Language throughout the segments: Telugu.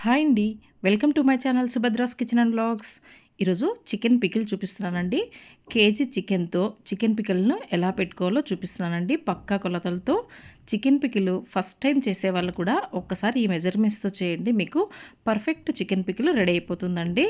హాయ్ అండి. Welcome to my channel Subhadra's kitchen and blogs ఈరోజు చికెన్ పికిల్ చూపిస్తున్నానండి. కేజీ చికెన్తో చికెన్ పికిల్ను ఎలా పెట్టుకోవాలో చూపిస్తున్నానండి పక్కా కొలతలతో. చికెన్ పికిల్ ఫస్ట్ టైం చేసే వాళ్ళు కూడా ఒక్కసారి ఈ మెజర్మెంట్స్తో చేయండి. మీకు పర్ఫెక్ట్ చికెన్ పికిల్ రెడీ అయిపోతుందండి.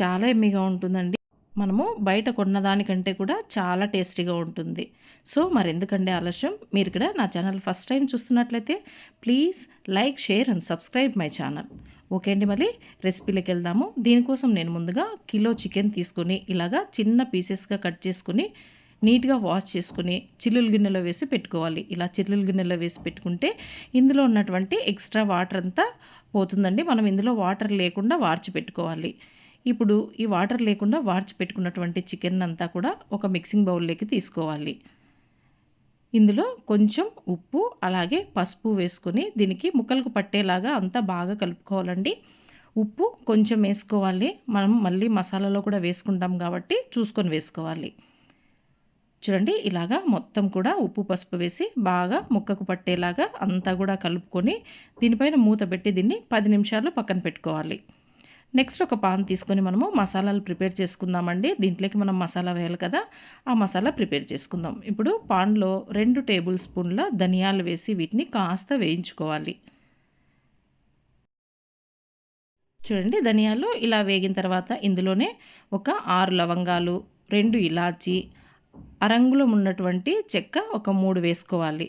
చాలా ఎమ్మిగా ఉంటుందండి. మనము బయట కొన్న దానికంటే కూడా చాలా టేస్టీగా ఉంటుంది. సో మరెందుకంటే ఆలస్యం? మీరు ఇక్కడ నా ఛానల్ ఫస్ట్ టైం చూస్తున్నట్లయితే please like share and subscribe my channel. Okay అండి మళ్ళీ? రెసిపీలోకి వెళ్దాము దీనికోసం నేను ముందుగా కిలో చికెన్ తీసుకొని ఇలాగా చిన్న పీసెస్గా కట్ చేసుకుని నీట్గా వాష్ చేసుకుని చిల్లుల గిన్నెలో వేసి పెట్టుకోవాలి. ఇలా చిల్లుల గిన్నెలో వేసి పెట్టుకుంటే ఇందులో ఉన్నటువంటి ఎక్స్ట్రా వాటర్ అంతా పోతుందండి. మనం ఇందులో వాటర్ లేకుండా వార్చి పెట్టుకోవాలి. ఇప్పుడు ఈ వాటర్ లేకుండా వార్చి పెట్టుకున్నటువంటి చికెన్ అంతా కూడా ఒక మిక్సింగ్ బౌల్లోకి తీసుకోవాలి. ఇందులో కొంచెం ఉప్పు అలాగే పసుపు వేసుకొని దీనికి ముక్కలకు పట్టేలాగా అంతా బాగా కలుపుకోవాలండి. ఉప్పు కొంచెం వేసుకోవాలి. మనం మళ్ళీ మసాలాలో కూడా వేసుకుంటాం కాబట్టి చూసుకొని వేసుకోవాలి. చూడండి ఇలాగా మొత్తం కూడా ఉప్పు పసుపు వేసి బాగా ముక్కకు పట్టేలాగా అంతా కూడా కలుపుకొని దీనిపైన మూత పెట్టి దీన్ని పది నిమిషాలు పక్కన పెట్టుకోవాలి. నెక్స్ట్ ఒక పాన్ తీసుకొని మనము మసాలాలు ప్రిపేర్ చేసుకుందామండి. దీంట్లోకి మనం మసాలా వేయాలి కదా. ఆ మసాలా ప్రిపేర్ చేసుకుందాం. ఇప్పుడు పాన్లో రెండు టేబుల్ స్పూన్ల ధనియాలు వేసి వీటిని కాస్త వేయించుకోవాలి. చూడండి ధనియాలు ఇలా వేగిన తర్వాత ఇందులోనే ఒక ఆరు లవంగాలు రెండు ఇలాచి అరంగులం ఉన్నటువంటి చెక్క ఒక మూడు వేసుకోవాలి.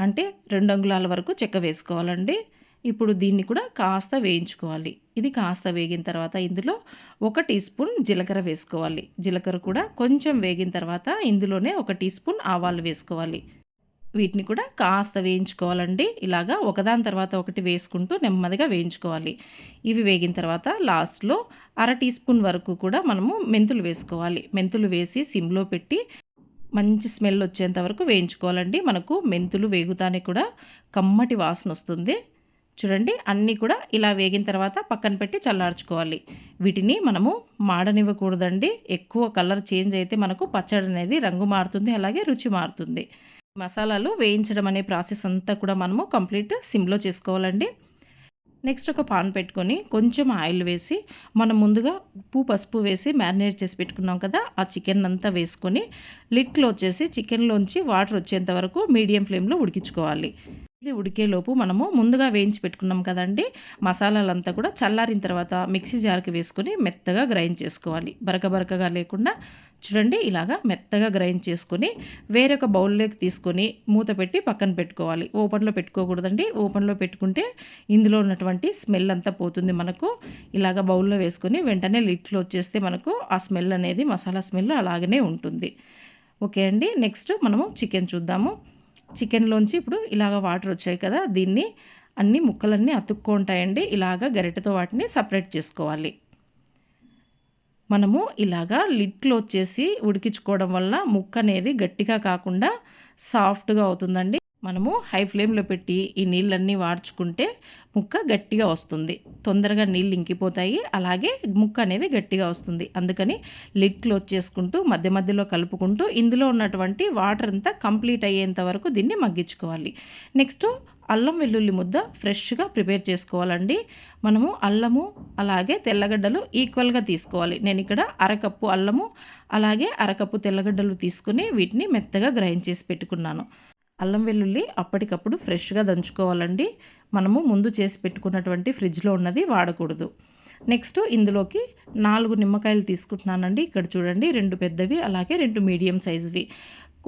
అంటే రెండు అంగుళాల వరకు చెక్క వేసుకోవాలండి. ఇప్పుడు దీన్ని కూడా కాస్త వేయించుకోవాలి. ఇది కాస్త వేగిన తర్వాత ఇందులో ఒక టీ స్పూన్ జీలకర్ర వేసుకోవాలి. జీలకర్ర కూడా కొంచెం వేగిన తర్వాత ఇందులోనే ఒక టీ స్పూన్ ఆవాలు వేసుకోవాలి. వీటిని కూడా కాస్త వేయించుకోవాలండి. ఇలాగా ఒకదాని తర్వాత ఒకటి వేసుకుంటూ నెమ్మదిగా వేయించుకోవాలి. ఇవి వేగిన తర్వాత లాస్ట్లో అర టీ స్పూన్ వరకు కూడా మనము మెంతులు వేసుకోవాలి. మెంతులు వేసి సిమ్లో పెట్టి మంచి స్మెల్ వచ్చేంత వరకు వేయించుకోవాలండి. మనకు మెంతులు వేగుతానే కూడా కమ్మటి వాసన వస్తుంది. చూడండి అన్నీ కూడా ఇలా వేగిన తర్వాత పక్కన పెట్టి చల్లార్చుకోవాలి. వీటిని మనము మాడనివ్వకూడదండి. ఎక్కువ కలర్ చేంజ్ అయితే మనకు పచ్చడి అనేది రంగు మారుతుంది అలాగే రుచి మారుతుంది. మసాలాలు వేయించడం అనే ప్రాసెస్ అంతా కూడా మనము కంప్లీట్ సిమ్లో చేసుకోవాలండి. నెక్స్ట్ ఒక పాన్ పెట్టుకొని కొంచెం ఆయిల్ వేసి మనం ముందుగా ఉప్పు పసుపు వేసి మ్యారినేట్ చేసి పెట్టుకున్నాం కదా ఆ చికెన్ అంతా వేసుకొని లిట్లో వచ్చేసి చికెన్లోంచి వాటర్ వచ్చేంత వరకు మీడియం ఫ్లేమ్లో ఉడికించుకోవాలి. ఇది ఉడికేలోపు మనము ముందుగా వేయించి పెట్టుకున్నాం కదండి. మసాలాలంతా కూడా చల్లారిన తర్వాత మిక్సీ జార్కి వేసుకొని మెత్తగా గ్రైండ్ చేసుకోవాలి. బరక బరకగా లేకుండా చూడండి ఇలాగా మెత్తగా గ్రైండ్ చేసుకొని వేరొక బౌల్లోకి తీసుకొని మూత పెట్టి పక్కన పెట్టుకోవాలి. ఓపెన్లో పెట్టుకోకూడదండి. ఓపెన్లో పెట్టుకుంటే ఇందులో ఉన్నటువంటి స్మెల్ అంతా పోతుంది మనకు. ఇలాగ బౌల్లో వేసుకొని వెంటనే లిట్లో వచ్చేస్తే మనకు ఆ స్మెల్ అనేది మసాలా స్మెల్ అలాగనే ఉంటుంది. ఓకే అండి. నెక్స్ట్ మనము చికెన్ చూద్దాము. చికెన్లోంచి ఇప్పుడు ఇలాగ వాటర్ వచ్చాయి కదా దీన్ని అన్ని ముక్కలన్నీ అతుక్కుంటాయండి ఇలాగ గరిటెతో వాటిని సపరేట్ చేసుకోవాలి. మనము ఇలాగా లిడ్ క్లోజ్ చేసి ఉడికించుకోవడం వల్ల ముక్క అనేది గట్టిగా కాకుండా సాఫ్ట్గా అవుతుందండి. మనము హై ఫ్లేమ్లో పెట్టి ఈ నీళ్ళన్నీ వాడ్చుకుంటే ముక్క గట్టిగా వస్తుంది. తొందరగా నీళ్ళు ఇంకిపోతాయి. అలాగే ముక్క అనేది గట్టిగా వస్తుంది. అందుకని లిడ్ క్లోజ్ చేసుకుంటూ మధ్య మధ్యలో కలుపుకుంటూ ఇందులో ఉన్నటువంటి వాటర్ అంతా కంప్లీట్ అయ్యేంత వరకు దీన్ని మగ్గించుకోవాలి. నెక్స్ట్ అల్లం వెల్లుల్లి ముద్ద ఫ్రెష్గా ప్రిపేర్ చేసుకోవాలండి. మనము అల్లము అలాగే తెల్లగడ్డలు ఈక్వల్గా తీసుకోవాలి. నేను ఇక్కడ అరకప్పు అల్లము అలాగే అరకప్పు తెల్లగడ్డలు తీసుకుని వీటిని మెత్తగా గ్రైండ్ చేసి పెట్టుకున్నాను. అల్లం వెల్లుల్లి అప్పటికప్పుడు ఫ్రెష్గా దంచుకోవాలండి. మనము ముందు చేసి పెట్టుకున్నటువంటి ఫ్రిడ్జ్లో ఉన్నది వాడకూడదు. నెక్స్ట్ ఇందులోకి నాలుగు నిమ్మకాయలు తీసుకుంటున్నానండి. ఇక్కడ చూడండి రెండు పెద్దవి అలాగే రెండు మీడియం సైజువి.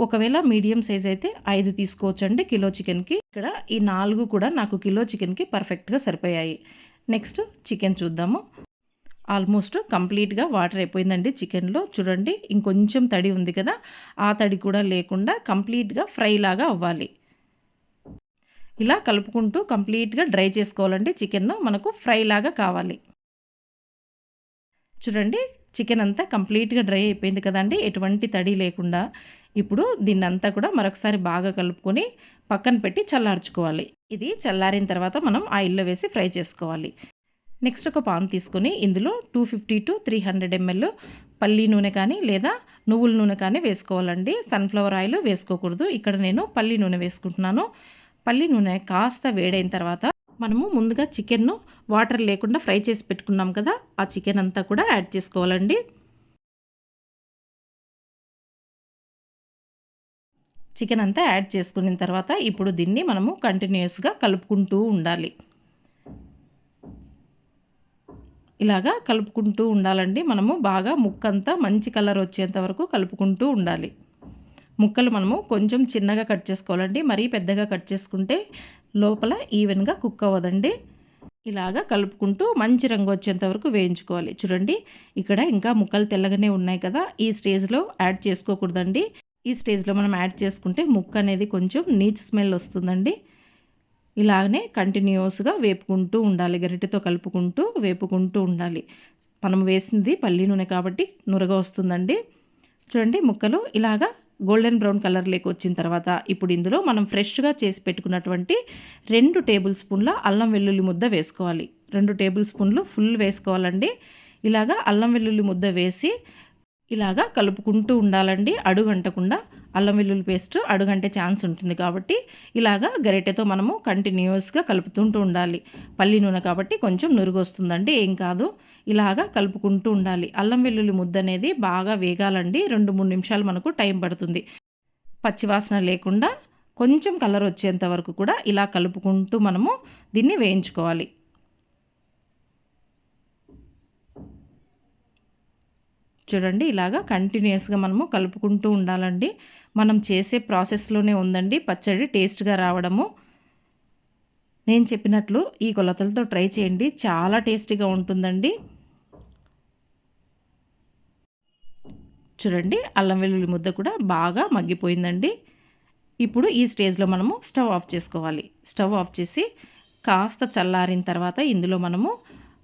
ఒకవేళ మీడియం సైజ్ అయితే ఐదు తీసుకోవచ్చండి కిలో చికెన్కి. ఇక్కడ ఈ నాలుగు కూడా నాకు కిలో చికెన్కి పర్ఫెక్ట్గా సరిపోయాయి. నెక్స్ట్ చికెన్ చూద్దాము. ఆల్మోస్ట్ కంప్లీట్గా వాటర్ అయిపోయిందండి చికెన్లో. చూడండి ఇంకొంచెం తడి ఉంది కదా ఆ తడి కూడా లేకుండా కంప్లీట్గా ఫ్రై లాగా అవ్వాలి. ఇలా కలుపుకుంటూ కంప్లీట్గా డ్రై చేసుకోవాలండి చికెన్ మనకు ఫ్రై లాగా కావాలి. చూడండి చికెన్ అంతా కంప్లీట్గా డ్రై అయిపోయింది కదండి ఎటువంటి తడి లేకుండా. ఇప్పుడు దీన్నంతా కూడా మరొకసారి బాగా కలుపుకొని పక్కన పెట్టి చల్లార్చుకోవాలి. ఇది చల్లారిన తర్వాత మనం ఆయిల్లో వేసి ఫ్రై చేసుకోవాలి. నెక్స్ట్ ఒక పాన్ తీసుకొని ఇందులో two fifty to three hundred ML పల్లి నూనె కానీ లేదా నువ్వుల నూనె కానీ వేసుకోవాలండి. సన్ఫ్లవర్ ఆయిల్ వేసుకోకూడదు. ఇక్కడ నేను పల్లి నూనె వేసుకుంటున్నాను. పల్లి నూనె కాస్త వేడైన తర్వాత మనము ముందుగా చికెన్ను వాటర్ లేకుండా ఫ్రై చేసి పెట్టుకున్నాం కదా ఆ చికెన్ అంతా కూడా యాడ్ చేసుకోవాలండి. చికెన్ అంతా యాడ్ చేసుకున్న తర్వాత ఇప్పుడు దీన్ని మనము కంటిన్యూస్గా కలుపుకుంటూ ఉండాలి. ఇలాగా కలుపుకుంటూ ఉండాలండి. మనము బాగా ముక్కంతా మంచి కలర్ వచ్చేంత వరకు కలుపుకుంటూ ఉండాలి. ముక్కలు మనము కొంచెం చిన్నగా కట్ చేసుకోవాలండి. మరీ పెద్దగా కట్ చేసుకుంటే లోపల ఈవెన్గా కుక్ అవ్వదండి. ఇలాగా కలుపుకుంటూ మంచి రంగు వచ్చేంత వరకు వేయించుకోవాలి. చూడండి ఇక్కడ ఇంకా ముక్కలు తెల్లగానే ఉన్నాయి కదా. ఈ స్టేజ్లో యాడ్ చేసుకోకూడదండి. ఈ స్టేజ్లో మనం యాడ్ చేసుకుంటే ముక్క అనేది కొంచెం నీచు స్మెల్ వస్తుందండి. ఇలాగనే కంటిన్యూస్గా వేపుకుంటూ ఉండాలి. గరిటెతో కలుపుకుంటూ వేపుకుంటూ ఉండాలి. మనం వేసింది పల్లి నూనె కాబట్టి నురగ వస్తుందండి. చూడండి ముక్కలు ఇలాగా గోల్డెన్ బ్రౌన్ కలర్లోకి వచ్చిన తర్వాత ఇప్పుడు ఇందులో మనం ఫ్రెష్గా చేసి పెట్టుకున్నటువంటి రెండు టేబుల్ స్పూన్ల అల్లం వెల్లుల్లి ముద్ద వేసుకోవాలి. రెండు టేబుల్ స్పూన్లు ఫుల్ వేసుకోవాలండి. ఇలాగా అల్లం వెల్లుల్లి ముద్ద వేసి ఇలాగా కలుపుకుంటూ ఉండాలండి. అడుగంటకుండా అల్లం వెల్లుల్లి పేస్ట్ అడుగంటే ఛాన్స్ ఉంటుంది కాబట్టి ఇలాగా గరిటెతో మనము కంటిన్యూస్గా కలుపుతుంటూ ఉండాలి. పల్లి నూనె కాబట్టి కొంచెం నురుగు వస్తుందండి ఏం కాదు. ఇలాగా కలుపుకుంటూ ఉండాలి. అల్లం వెల్లుల్లి ముద్ద అనేది బాగా వేగాలండి. రెండు మూడు నిమిషాలు మనకు టైం పడుతుంది. పచ్చివాసన లేకుండా కొంచెం కలర్ వచ్చేంత వరకు కూడా ఇలా కలుపుకుంటూ మనము దీన్ని వేయించుకోవాలి. చూడండి ఇలాగా కంటిన్యూస్గా మనము కలుపుకుంటూ ఉండాలండి. మనం చేసే ప్రాసెస్లోనే ఉందండి పచ్చడి టేస్ట్గా రావడము. నేను చెప్పినట్లు ఈ కొలతలతో ట్రై చేయండి చాలా టేస్టీగా ఉంటుందండి. చూడండి అల్లం వెల్లుల్లి ముద్ద కూడా బాగా మగ్గిపోయిందండి. ఇప్పుడు ఈ స్టేజ్లో మనము స్టవ్ ఆఫ్ చేసుకోవాలి. స్టవ్ ఆఫ్ చేసి కాస్త చల్లారిన తర్వాత ఇందులో మనము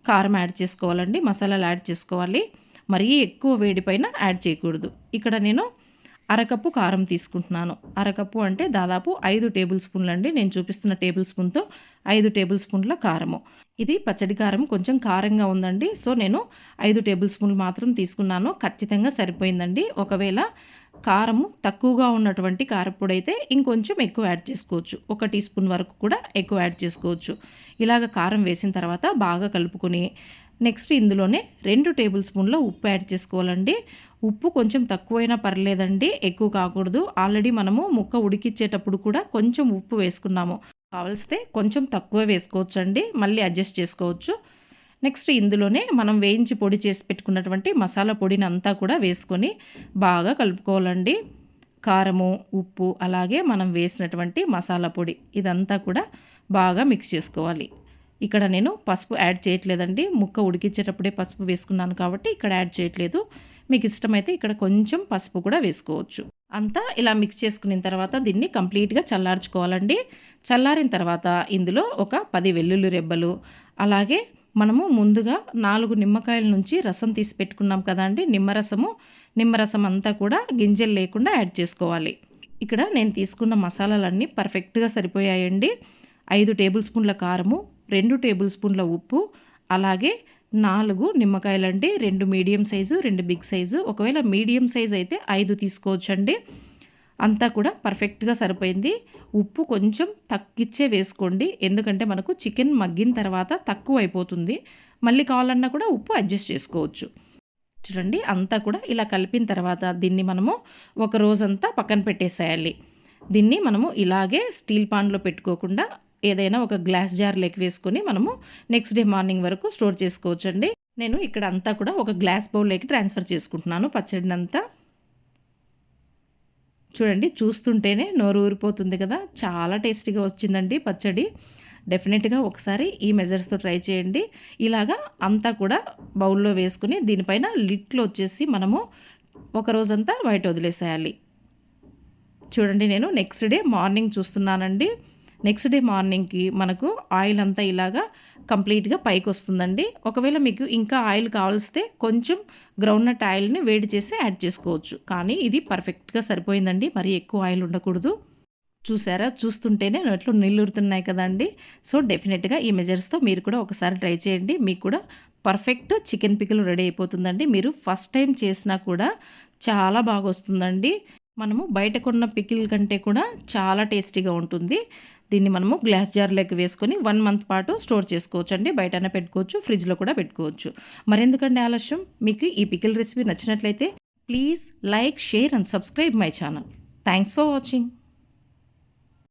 కారం యాడ్ చేసుకోవాలండి మసాలాలు యాడ్ చేసుకోవాలి. మరీ ఎక్కువ వేడి పైన యాడ్ చేయకూడదు. ఇక్కడ నేను అరకప్పు కారం తీసుకుంటున్నాను. అరకప్పు అంటే దాదాపు ఐదు టేబుల్ స్పూన్లు అండి. నేను చూపిస్తున్న టేబుల్ స్పూన్తో ఐదు టేబుల్ స్పూన్ల కారము. ఇది పచ్చడి కారం కొంచెం కారంగా ఉందండి. సో నేను ఐదు టేబుల్ స్పూన్లు మాత్రం తీసుకున్నాను. ఖచ్చితంగా సరిపోయిందండి. ఒకవేళ కారము తక్కువగా ఉన్నటువంటి కారపొడి అయితే ఇంకొంచెం ఎక్కువ యాడ్ చేసుకోవచ్చు. ఒక టీ స్పూన్ వరకు కూడా ఎక్కువ యాడ్ చేసుకోవచ్చు. ఇలాగ కారం వేసిన తర్వాత బాగా కలుపుకొని నెక్స్ట్ ఇందులోనే రెండు టేబుల్ స్పూన్ల ఉప్పు యాడ్ చేసుకోవాలండి. ఉప్పు కొంచెం తక్కువైనా పర్లేదండి ఎక్కువ కాకూడదు. ఆల్రెడీ మనము ముక్క ఉడికిచ్చేటప్పుడు కూడా కొంచెం ఉప్పు వేసుకున్నాము. కావలిస్తే కొంచెం తక్కువ వేసుకోవచ్చు అండి మళ్ళీ అడ్జస్ట్ చేసుకోవచ్చు. నెక్స్ట్ ఇందులోనే మనం వేయించి పొడి చేసి పెట్టుకున్నటువంటి మసాలా పొడిని అంతా కూడా వేసుకొని బాగా కలుపుకోవాలండి. కారము ఉప్పు అలాగే మనం వేసినటువంటి మసాలా పొడి ఇదంతా కూడా బాగా మిక్స్ చేసుకోవాలి. ఇక్కడ నేను పసుపు యాడ్ చేయట్లేదండి. ముక్క ఉడికించేటప్పుడే పసుపు వేసుకున్నాను కాబట్టి ఇక్కడ యాడ్ చేయట్లేదు. మీకు ఇష్టమైతే ఇక్కడ కొంచెం పసుపు కూడా వేసుకోవచ్చు. అంతా ఇలా మిక్స్ చేసుకున్న తర్వాత దీన్ని కంప్లీట్గా చల్లార్చుకోవాలండి. చల్లారిన తర్వాత ఇందులో ఒక పది వెల్లుల్లి రెబ్బలు అలాగే మనము ముందుగా నాలుగు నిమ్మకాయల నుంచి రసం తీసి పెట్టుకున్నాం కదండి నిమ్మరసము. నిమ్మరసం అంతా కూడా గింజలు లేకుండా యాడ్ చేసుకోవాలి. ఇక్కడ నేను తీసుకున్న మసాలాలన్నీ పర్ఫెక్ట్గా సరిపోయాయండి. ఐదు టేబుల్ స్పూన్ల కారము రెండు టేబుల్ స్పూన్ల ఉప్పు అలాగే నాలుగు నిమ్మకాయలండి రెండు మీడియం సైజు రెండు బిగ్ సైజు. ఒకవేళ మీడియం సైజు అయితే ఐదు తీసుకోవచ్చండి. అంతా కూడా పర్ఫెక్ట్గా సరిపోయింది. ఉప్పు కొంచెం తక్కిచ్చే వేసుకోండి. ఎందుకంటే మనకు చికెన్ మగ్గిన తర్వాత తక్కువ అయిపోతుంది మళ్ళీ కావాలన్నా కూడా ఉప్పు అడ్జస్ట్ చేసుకోవచ్చు. చూడండి అంతా కూడా ఇలా కలిపిన తర్వాత దీన్ని మనము ఒక రోజంతా పక్కన పెట్టేసేయాలి. దీన్ని మనము ఇలాగే స్టీల్ పాన్లో పెట్టుకోకుండా ఏదైనా ఒక గ్లాస్ జార్ లెక్ వేసుకొని మనము నెక్స్ట్ డే మార్నింగ్ వరకు స్టోర్ చేసుకోవచ్చండి. నేను ఇక్కడ అంతా కూడా ఒక గ్లాస్ బౌల్లోకి ట్రాన్స్ఫర్ చేసుకుంటున్నాను. పచ్చడినంతా చూడండి చూస్తుంటేనే నోరు ఊరిపోతుంది కదా. చాలా టేస్టీగా వచ్చిందండి పచ్చడి. డెఫినెట్గా ఒకసారి ఈ మెజర్స్తో ట్రై చేయండి. ఇలాగా అంతా కూడా బౌల్లో వేసుకుని దీనిపైన లిట్లు వచ్చేసి మనము ఒక రోజంతా బయట వదిలేసేయాలి. చూడండి నేను నెక్స్ట్ డే మార్నింగ్ చూస్తున్నానండి. నెక్స్ట్ డే మార్నింగ్కి మనకు ఆయిల్ అంతా ఇలాగా కంప్లీట్గా పైకి వస్తుందండి ఒకవేళ మీకు ఇంకా ఆయిల్ కావాల్స్తే కొంచెం గ్రౌండ్నట్ ఆయిల్ని వేడి చేసి యాడ్ చేసుకోవచ్చు. కానీ ఇది పర్ఫెక్ట్గా సరిపోయిందండి. మరీ ఎక్కువ ఆయిల్ ఉండకూడదు. చూసారా? చూస్తుంటేనే నోట్లో నీళ్ళురుతున్నాయి కదండి. సో డెఫినెట్గా ఈ మెజర్స్తో మీరు కూడా ఒకసారి ట్రై చేయండి. మీకు కూడా పర్ఫెక్ట్ చికెన్ పికిల్ రెడీ అయిపోతుందండి. మీరు ఫస్ట్ టైం చేసినా కూడా చాలా బాగా వస్తుందండి మనము బయట కొన్న పికిల్ కంటే కూడా చాలా టేస్టీగా ఉంటుంది. దీన్ని మనము గ్లాస్ జార్లోకి వేసుకొని వన్ మంత్ పాటు స్టోర్ చేసుకోవచ్చు అండి బయటనే పెట్టుకోవచ్చు ఫ్రిడ్జ్లో కూడా పెట్టుకోవచ్చు. మరెందుకండి ఆలస్యం? మీకు ఈ పికిల్ రెసిపీ నచ్చినట్లయితే please like share and subscribe my channel. Thanks for watching.